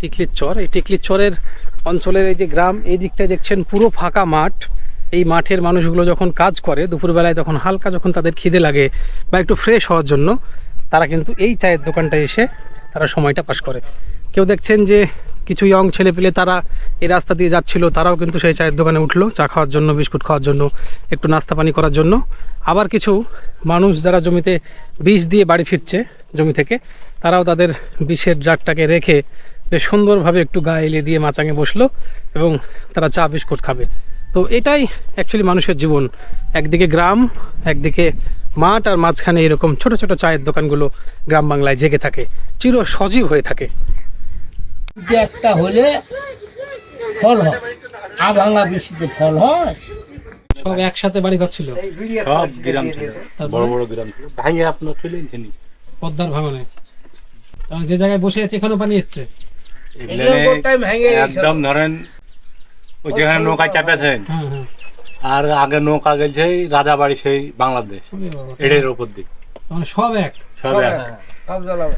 টিকলির চর। এই টিকলির চরের অঞ্চলের এই যে গ্রাম, এই দিকটায় দেখছেন পুরো ফাঁকা মাঠ। এই মাঠের মানুষগুলো যখন কাজ করে, দুপুরবেলায় তখন হালকা যখন তাদের খিদে লাগে বা একটু ফ্রেশ হওয়ার জন্য, তারা কিন্তু এই চায়ের দোকানটায় এসে তারা সময়টা পাস করে। কেউ দেখছেন যে কিছু ইয়ং ছেলে পেলে তারা এই রাস্তা দিয়ে যাচ্ছিল, তারাও কিন্তু সেই চায়ের দোকানে উঠল, চা খাওয়ার জন্য, বিস্কুট খাওয়ার জন্য, একটু নাস্তা পানি করার জন্য। আবার কিছু মানুষ যারা জমিতে বিষ দিয়ে বাড়ি ফিরছে, জমি থেকে, তারাও তাদের বিষের জারটাকে রেখে বেশ সুন্দরভাবে একটু গা এলিয়ে দিয়ে মাচাঙে বসল এবং তারা চা বিস্কুট খাবে। তো এটাই অ্যাকচুয়ালি মানুষের জীবন। একদিকে গ্রাম একদিকে মাঠ আর মাঝখানে এরকম ছোট ছোট চায়ের দোকানগুলো গ্রাম বাংলায় জেগে থাকে। চির সজীব হয়ে থাকে। যে একটা হলে ফল হয়। বৃষ্টিতে ফল হয়। সব একসাথে বাড়ি ঘর ছিল। সব গ্রাম ছিল। বড় বড় গ্রাম ছিল। ভাঙে আপনার চলে পদ্মার ভাঙনে। যে জায়গায় বসে আছে এখানেও পানি এসছে। একদম ধরেন ওই যেখানে নৌকা চাপেছেন হ্যাঁ হ্যাঁ। আর আগে নৌকা গেছে রাজাবাড়ি সেই বাংলাদেশ। এডের উপর দিক সব এক। সব এক। সব জ্বালাবে